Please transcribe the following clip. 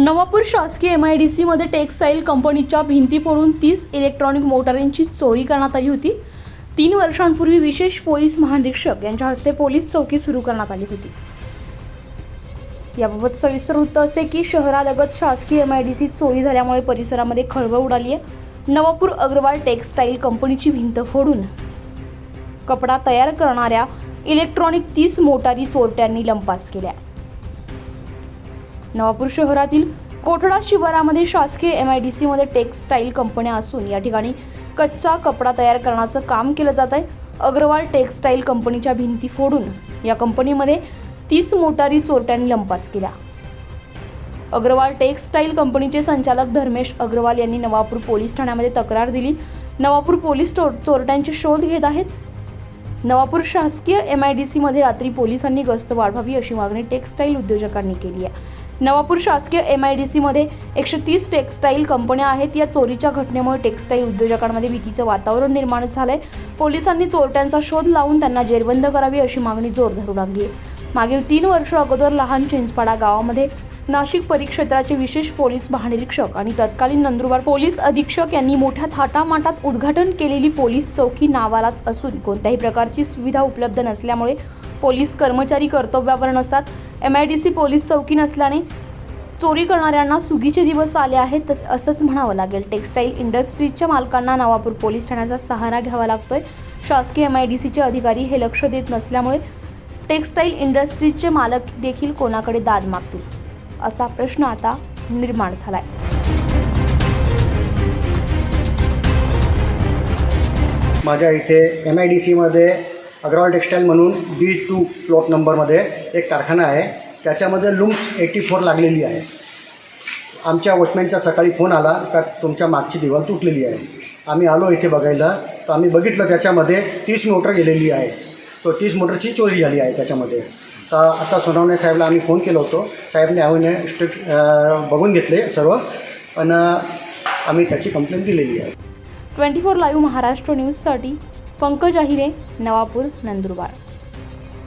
नवापूर शासकीय M I D सीमध्ये textile कंपनीच्या भिंती फोडून तीस इलेक्ट्रॉनिक मोटारींची चोरी करण्यात आली होती. तीन वर्षांपूर्वी विशेष पोलीस महानिरीक्षक यांच्या हस्ते पोलीस चौकी सुरू करण्यात आली होती. याबाबत सविस्तर वृत्त असे की शहरालगत शासकीय एम आय डी सी चोरी झाल्यामुळे परिसरामध्ये खळबळ उडाली आहे. नवापूर अग्रवाल टेक्सटाईल कंपनीची भिंत फोडून कपडा तयार करणाऱ्या इलेक्ट्रॉनिक तीस मोटारी चोरट्यांनी लंपास केल्या. नवापूर शहरातील कोठडा शिवारामध्ये शासकीय एम आय डी सीमध्ये टेक्सटाईल कंपन्या असून या ठिकाणी कच्चा कपडा तयार करण्याचं काम केलं जात आहे. अग्रवाल टेक्सटाईल कंपनीच्या भिंती फोडून या कंपनीमध्ये तीस मोटारी चोरट्यांनी लंपास केल्या. अग्रवाल टेक्सटाईल कंपनीचे संचालक धर्मेश अग्रवाल यांनी नवापूर पोलीस ठाण्यामध्ये तक्रार दिली. नवापूर पोलीस चोर चोरट्यांचे शोध घेत आहेत. नवापूर शासकीय एम आय डी सीमध्ये रात्री पोलिसांनी गस्त वाढवावी अशी मागणी टेक्सटाईल उद्योजकांनी केली आहे. नवापूर शासकीय एम आय डी सीमध्ये एकशे तीस टेक्सटाईल कंपन्या आहेत. या चोरीच्या घटनेमुळे टेक्सटाईल उद्योजकांमध्ये भीतीचं वातावरण निर्माण झालंय. पोलिसांनी चोरट्यांचा शोध लावून त्यांना जेरबंद करावी अशी मागणी जोर धरू लागली आहे. मागील तीन वर्ष अगोदर लहान चिंचपाडा गावामध्ये नाशिक परिक्षेत्राचे विशेष पोलीस महानिरीक्षक आणि तत्कालीन नंदुरबार पोलीस अधीक्षक यांनी मोठ्या थाटामाटात उद्घाटन केलेली पोलीस चौकी नावालाच असून कोणत्याही प्रकारची सुविधा उपलब्ध नसल्यामुळे पोलीस कर्मचारी कर्तव्यावर नसतात. M I D C police चौकी नसल्याने चोरी करणाऱ्यांना सुगीचे दिवस आले आहेत तस असंच म्हणावं लागेल. टेक्सटाईल इंडस्ट्रीजच्या मालकांना नवापूर पोलीस ठाण्याचा सहारा घ्यावा लागतोय. शासकीय एम आय डी सीचे अधिकारी हे लक्ष देत नसल्यामुळे टेक्सटाईल इंडस्ट्रीजचे मालक देखील कोणाकडे दाद मागतील? असा प्रश्न आता निर्माण झालाय. माझ्या इथे एम आय डी सीमध्ये अग्रवाल टेक्सटाईल म्हणून बी टू प्लॉट नंबरमध्ये एक कारखाना आहे. त्याच्यामध्ये लुम्स एटी फोर लागलेली आहे. आमच्या वॉचमॅनचा सकाळी फोन आला का तुमच्या मागची दिवाल तुटलेली आहे. आम्ही आलो इथे बघायला. तर आम्ही बघितलं त्याच्यामध्ये तीस मोटर गेलेली आहे. तो तीस मोटरची चोरी झाली आहे त्याच्यामध्ये. तर आता सोनावणे साहेबला आम्ही फोन केला होतो. साहेबने आम्ही स्ट्रिक्ट बघून घेतले सर्व. पण आम्ही त्याची कंप्लेंट दिलेली आहे. ट्वेंटी फोर लाईव्ह महाराष्ट्र न्यूजसाठी पंकज अहिरे नवापूर नंदुरबार.